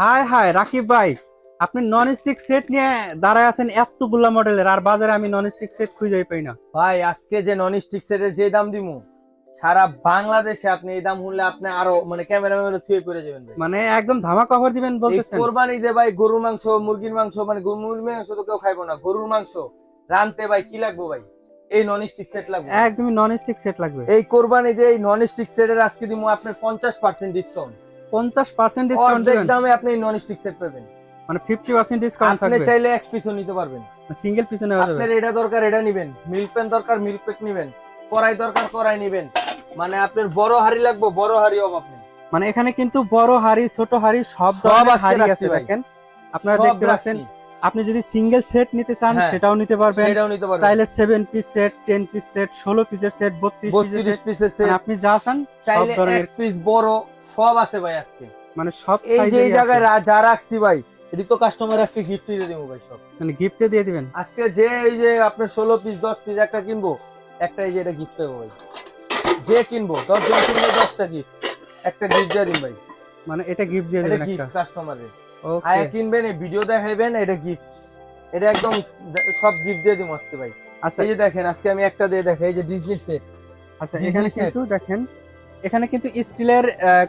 High high Rakib ভাই আপনি non stick set নিয়ে দাঁড়ায় আছেন এতগুলা মডেলের আর বাজারে আমি নন স্টিক সেট খুঁজেই পাই না। ভাই আজকে যে নন স্টিক সেটের যে দাম দিমু সারা বাংলাদেশে আপনি এই দাম শুনলে আপনি আরও মানে ক্যামেরাম্যান ছুঁয়ে পড়ে যাবেন ভাই। মানে একদম ধামাকা অফার দিবেন বলতেছেন। কোরবানি দে ভাই গরুর মাংস মুরগির মাংস মানে গরু- মুরগির মাংস তো কেউ খাইবো না গরুর মাংস। রানতে ভাই কি লাগবে ভাই? এই নন স্টিক সেট লাগবে। একদমই নন স্টিক সেট লাগবে। এই কোরবানি যে এই নন স্টিক সেটের আজকে দিমু আপনার পঞ্চাশ পার্সেন্ট ডিসকাউন্ট পঞ্চাশ পার্সেন্ট ডিসকাউন্ট দেবেন। দামে আপনি নন স্টিক সেট পাবেন। মানে আপনি চাইলে এক পিসও নিতে পারবেন। সিঙ্গেল নেওয়া যাবে। আপনার এটা দরকার এটা নিবেন। মিল্ক পেন দরকার মিল্ক পেক নিবেন। কড়াই দরকার কড়াই নিবেন। মানে আপনার বড় হাড়ি লাগবে বড় হাড়ি অভাব নেই মানে এখানে কিন্তু বড় হাড়ি ছোট হাড়ি সব ধরনের হাড়ি আছে দেখেন। আপনারা দেখতে পাচ্ছেন। আপনি যদি সিঙ্গেল সেট নিতে চান হ্যাঁ। সেটাও নিতে পারবেন। সেটাও নিতে পারবেন। চাইলে seven piece set ten piece set ষোলো পিসের সেট বত্রিশ পিসের সেট আপনি যা চান সব ধরনের পিস বড় সব আছে ভাই আজকে। মানে সব এই যে এই জায়গায় যা রাখছি ভাই এটি তো কাস্টমার আজকে গিফট দিয়ে দেবো ভাই সব। মানে গিফটে দিয়ে দিবেন? আজকে যে এই যে আপনার ষোলো পিস দশ পিস একটা কিনবো একটা এই যে এটা গিফট পাবো ভাই। যে কিনবো জন কিনলে গিফট একটা গিফট দিয়ে দিন ভাই। মানে এটা গিফট দিয়ে দিবেন একটা। কাস্টমারের আয়া কিনবেন এই ভিডিও দেখাইবেন এটা গিফট এটা একদম সব গিফট দিয়ে দিব আজকে ভাই। আচ্ছা। এই যে দেখেন আজকে আমি একটা দিয়ে দেখাই এই যে ডিজনি সেট আচ্ছা এখানে কিন্তু দেখেন এখানে কিন্তু স্টিলের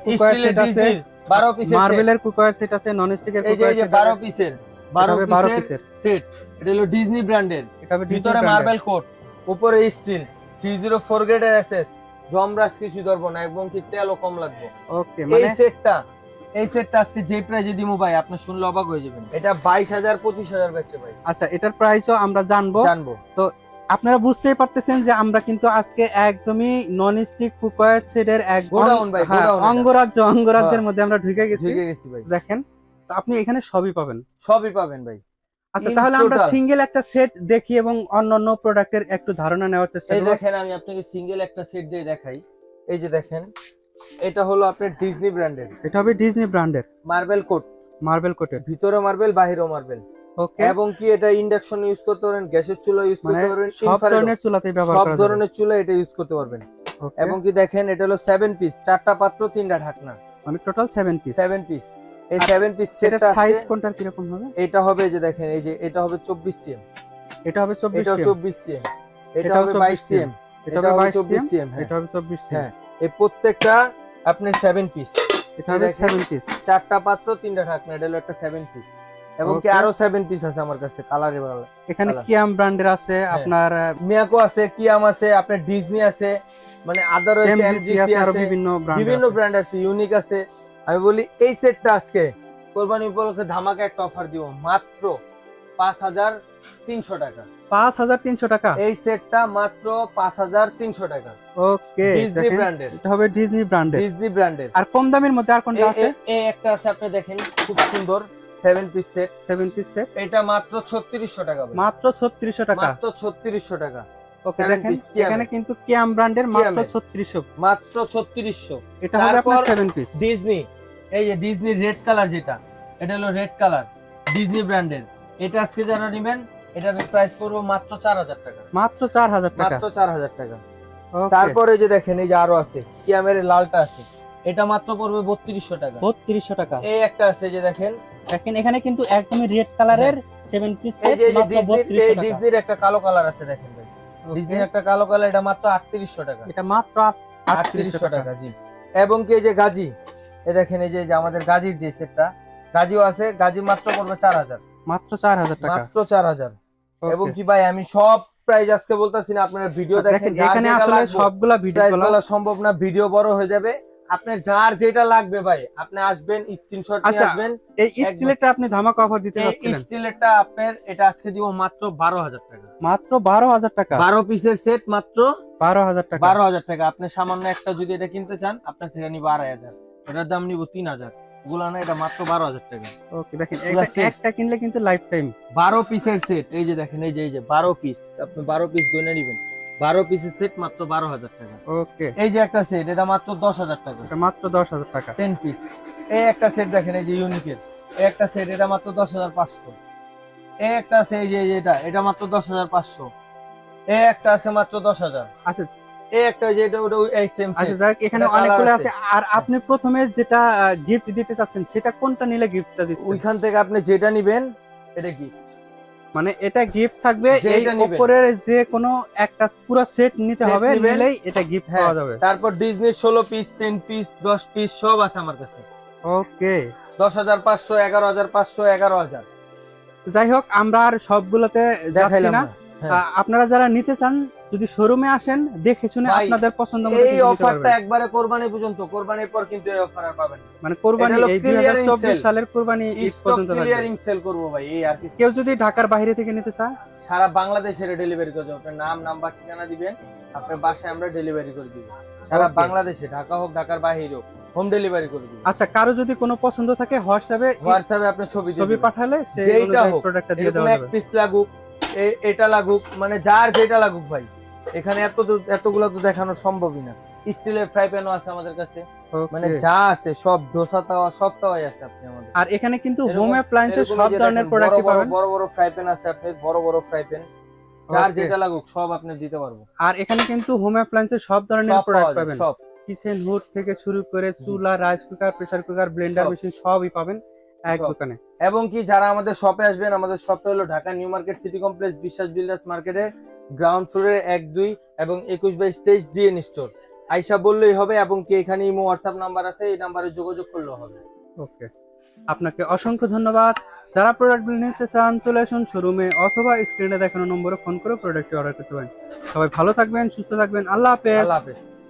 কুকার সেট আছে। 12 পিসের। মার্বেলের কুকার সেট আছে নন স্টিকের এই যে কুকার এই যে 12 পিসের 12 12 পিসের সেট এটা হলো ডিজনি ব্র্যান্ডের এটা ভিতরে মার্বেল কোট উপরে স্টিল 304 গ্রেডের এসএস জমরাস কিছু ধরবো না একদম কি তেলও কম লাগবে। ওকে এই মানে সেটটা এই সেটটা আজকে যে প্রাইজে দিমু ভাই আপনি শুনলে অবাক হয়ে যাবেন। এটা 22000 25000 বেচে ভাই। আচ্ছা এটার প্রাইসও আমরা জানব। জানব। তো আপনারা বুঝতেই পারতেছেন যে আমরা কিন্তু আজকে একদমই নন স্টিক কুকার সেটের এক গোডাউন ভাই, হ্যাঁ, গোডাউন অঙ্গরাজ্য অঙ্গরাজ্যের হ্যাঁ। মধ্যে আমরা ঢুকে গেছি। ঢুকে গেছি ভাই। দেখেন তো আপনি এখানে সবই পাবেন। সবই পাবেন ভাই। আচ্ছা তাহলে আমরা সিঙ্গেল একটা সেট দেখি এবং অন্যান্য প্রোডাক্টের একটু ধারণা নেওয়ার চেষ্টা এই দেখেন আমি আপনাকে সিঙ্গেল একটা সেট দিয়ে দেখাই। এই যে দেখেন এটা হলো আপনার ডিজনি ব্র্যান্ডের এটা হবে ডিজনি ব্র্যান্ডের মার্বেল কোট মার্বেল কোটের ভিতরে মার্বেল বাহিরেও মার্বেল ওকে এবং কি এটা ইন্ডাকশন ইউজ করতে পারেন গ্যাসের চুলা ইউজ করতে পারবেন সব ধরনের চুলাতেই ব্যবহার সব করা যাবে। ধরনের চুলা এটা ইউজ করতে পারবেন। এবং কি দেখেন এটা হলো সেভেন পিস চারটা পাত্র তিনটা ঢাকনা। মানে টোটাল 7 পিস সেভেন পিস এই আর সেভেন পিস এটার সেটটা সাইজ কোনটার কি রকম হবে? এটা হবে যে দেখেন এই যে এটা হবে চব্বিশ সিএম এটা হবে 24 এটাও cm, চব্বিশ সিএম এটা হবে 24 বাইশ সিএম এটা হবে 22 চব্বিশ cm, সিএম এটা হবে 24 cm, হ্যাঁ। এই প্রত্যেকটা আপনার সেভেন পিস এটা। 7 পিস চারটা পাত্র তিনটা ঢাকনা এটা হলো একটা সেভেন পিস এবং কি আরও সেভেন পিস আছে আমার কাছে কালারে ভালো এখানে কিয়াম ব্র্যান্ডের আছে। আপনার মিয়াকো আছে কিয়াম আছে আপনার ডিজনি আছে মানে আদার এমজিসি এমজিসি আছে আরও বিভিন্ন ব্র্যান্ড বিভিন্ন ব্র্যান্ড আছে ইউনিক আছে। আমি বলি এই সেটটা আজকে কোরবানি উপলক্ষে ধামাকা একটা অফার দিব মাত্র পাঁচ হাজার তিনশো টাকা। 5300 টাকা? এই সেটটা মাত্র পাঁচ হাজার তিনশো টাকা। ওকে ডিজনি ব্র্যান্ডের এটা হবে ডিজনি ব্র্যান্ডের ডিজনি ব্র্যান্ডের আর কম দামের মধ্যে আর কোনটা আছে? এই একটা আছে আপনি দেখেন খুব সুন্দর seven piece set 7 piece set এটা মাত্র ছত্রিশশো টাকা মাত্র 3600 টাকা। মাত্র ছত্রিশশো টাকা। ওকে দেখেন এখানে কিন্তু কিয়াম ব্র্যান্ডের মাত্র। 3600 মাত্র ছত্রিশশো। এটা হবে আপনার 7 পিস ডিজনি এই যে ডিজনি রেড কালার যেটা এটা হলো রেড কালার ডিজনি ব্র্যান্ডের এটা আজকে যারা নেবেন এটার প্রাইস পড়বে মাত্র চার হাজার টাকা। মাত্র 4000 টাকা? মাত্র চার হাজার টাকা। তারপরে যে দেখেন এই যে আরও আছে কিয়ামের লালটা আছে এটা মাত্র পড়বে বত্রিশশো টাকা। 3200 টাকা। এই একটা আছে যে দেখেন দেখেন এখানে কিন্তু একদমই রেড কালারের 7 পিস এই যে এই যে মাত্র ডিজনির এই 3200 টাকা। ডিজনির একটা কালো কালার আছে দেখেন ভাই। ডিজনির একটা কালো কালার এটা মাত্র আটত্রিশশো টাকা। এটা মাত্র আটত্রিশশো টাকা। জি। এবং কি এই যে গাজী এই দেখেন এই যে এই যে আমাদের গাজীর যে সেটটা গাজীও আছে গাজী মাত্র পড়বে চার হাজার। মাত্র 4000 টাকা। মাত্র 4000 এবং কি ভাই আমি সব প্রাইস আজকে বলতাছি না আপনারা ভিডিও দেখেন এখানে আসলে সবগুলা সম্ভব না ভিডিও বড় হয়ে যাবে। আপনার যার যেটা লাগবে ভাই আপনি আসবেন স্ক্রিনশট নিয়ে আচ্ছা, আসবেন। এই স্টিলেটটা আপনি ধামাক অফার দিতে যাচ্ছেন এই স্টিলেটটা আপনার এটা আজকে দিব মাত্র 12000 টাকা। মাত্র 12000 টাকা? 12 পিসের সেট মাত্র 12000 টাকা। 12000 টাকা। আপনি সামান্য একটা যদি এটা কিনতে চান আপনার থেকে নিব 8000 এটার দাম নিব 3000 গুলানা এটা মাত্র বারো হাজার টাকা। ওকে দেখেন একটা কিনলে কিন্তু লাইফ টাইম বারো পিসের সেট এই যে দেখেন এই যে এই যে বারো পিস আপনি বারো পিস গনে নেবেন। বারো পিসের সেট মাত্র বারো হাজার টাকা। ওকে এই যে একটা সেট এটা মাত্র দশ হাজার টাকা। এটা মাত্র দশ হাজার টাকা। টেন পিস এই একটা সেট দেখেন এই যে ইউনিকের এই একটা সেট এটা মাত্র দশ হাজার পাঁচশো। এই একটা আছে এই যে এটা। এটা মাত্র দশ হাজার পাঁচশো। এই একটা আছে মাত্র দশ হাজার। আচ্ছা এই একটা ওই ওটা এই সেম আচ্ছা যাক এখানে অনেকগুলো আছে। আছে আর আপনি প্রথমে যেটা গিফট দিতে চাচ্ছেন সেটা কোনটা নিলে গিফটটা দিচ্ছেন? ওইখান থেকে আপনি যেটা নিবেন এটা কি মানে এটা গিফট থাকবে এই উপরের যে কোনো একটা পুরো সেট নিতে হবে নিলেই এটা গিফট হ্যাঁ। পাওয়া যাবে। তারপর ডিজনি ষোলো পিস টেন পিস দশ পিস সব আছে আমার কাছে। ওকে। দশ হাজার পাঁচশো এগারো হাজার পাঁচশো এগারো হাজার। যাই হোক আমরা আর সবগুলোতে যাচ্ছি দেখাইলাম না। না। হ্যাঁ। আপনারা যারা নিতে চান যদি শোরুমে আসেন দেখে শুনে আপনাদের পছন্দ মতো এই অফারটা একবারে কোরবানি পর্যন্ত কোরবানির পর কিন্তু এই অফার আর পাবেন না। মানে কোরবানি এই দুই clearing sale। সালের কোরবানি ঈদ পর্যন্ত থাকবে ক্লিয়ারিং সেল করব ভাই এই আর কেউ যদি ঢাকার বাইরে থেকে নিতে চায়? সারা বাংলাদেশের ডেলিভারি করে দেবো আপনার নাম নাম্বার ঠিকানা দিবেন আপনার বাসায় আমরা ডেলিভারি করে দিব। সারা বাংলাদেশে ঢাকা হোক ঢাকার বাইরে হোক হোম ডেলিভারি করে দিব। আচ্ছা কারও যদি কোনো পছন্দ থাকে হোয়াটসঅ্যাপে হোয়াটসঅ্যাপে আপনি ছবি ছবি পাঠালে সেই অনুযায়ী প্রোডাক্টটা দিয়ে দেওয়া এক পিস লাগুক এ- এটা লাগুক মানে যার যেটা লাগুক ভাই। এখানে এত এতগুলো তো দেখানো সম্ভবই না। স্টিলের ফ্রাই প্যানও আছে আমাদের কাছে। মানে যা আছে সব ডোসা তাওয়া সব তাওয়াই আছে আপনি আমাদের। আর এখানে কিন্তু হোম অ্যাপ্লায়েন্সের সব ধরনের বড় পাবেন। বড় বড় ফ্রাই প্যান আছে আপনার বড় বড় ফ্রাই প্যান। যার যেটা লাগুক সব আপনি দিতে পারব আর এখানে কিন্তু হোম অ্যাপ্লায়েন্সের সব ধরনের প্রোডাক্ট পাবেন। সব। কিচেন হুড থেকে শুরু করে চুলা rice cooker pressure cooker blender machine সবই পাবেন এক দোকানে। এবং কি যারা আমাদের শপে আসবেন আমাদের শপটা হলো Dhaka new market city complex Biswas builders মার্কেটের গ্রাউন্ড ফ্লোরে এক দুই এবং একুশ বাইশ তেইশ ডিএন স্টোর আইসা বললেই হবে এবং কি এখানে ইমো হোয়াটসঅ্যাপ নাম্বার আছে এই নাম্বারে যোগাযোগ করলেও হবে। ওকে। আপনাকে অসংখ্য ধন্যবাদ। যারা প্রোডাক্টগুলি নিতে চান চলে আসুন শোরুমে অথবা স্ক্রিনে দেখানো নম্বরে ফোন করে প্রোডাক্টটি অর্ডার করতে পারেন। সবাই ভালো থাকবেন সুস্থ থাকবেন। আল্লাহ হাফেজ। আল্লাহ হাফেজ।